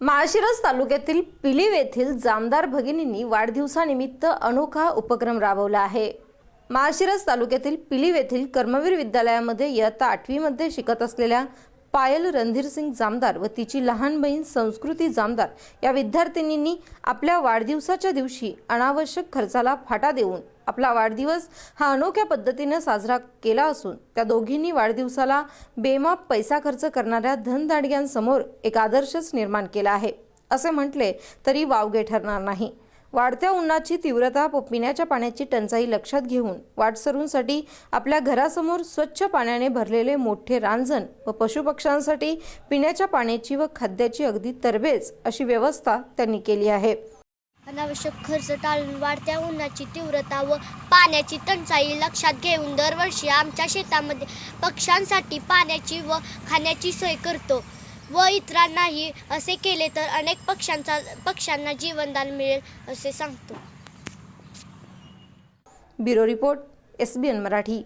माळशिरस तालुक्यातील पिलीव येथील जामदार भगिनींनी वाढदिवसानिमित्त अनोखा उपक्रम राबवला आहे. माळशिरस तालुक्यातील पिलीव येथील कर्मवीर विद्यालयामध्ये इयत्ता आठवीमध्ये शिकत असलेल्या पायल रणधीरसिंग जामदार व तिची लहान बहीण संस्कृती जामदार या विद्यार्थिनींनी आपल्या वाढदिवसाच्या दिवशी अनावश्यक खर्चाला फाटा देऊन आपला वाढदिवस हा अनोख्या पद्धतीने साजरा केला असून त्या दोघींनी वाढदिवसाला बेमाप पैसा खर्च करणाऱ्या धनदाडग्यांसमोर एक आदर्शच निर्माण केला आहे. असे म्हटले तरी वावगे ठरणार नाही. वाढत्या उन्हाची तीव्रता व पिण्याच्या पाण्याची टंचाई लक्षात घेऊन वाटसरूंसाठी आपल्या घरासमोर स्वच्छ पाण्याने भरलेले मोठे रांजण व पशुपक्ष्यांसाठी पिण्याच्या पाण्याची व खाद्याची अगदी तरबेज अशी व्यवस्था त्यांनी केली आहे. अनावश्यक खर्च टाळून वाढत्या उन्हाची तीव्रता व पाण्याची टंचाई लक्षात घेऊन दरवर्षी आमच्या शेतामध्ये पक्ष्यांसाठी पाण्याची व खाण्याची सोय करतो. व इतरांनाही असे केले तर अनेक पक्ष्यांचा पक्ष्यांना जीवनदान मिळेल असे सांगतो. Bureau report S B N Marathi.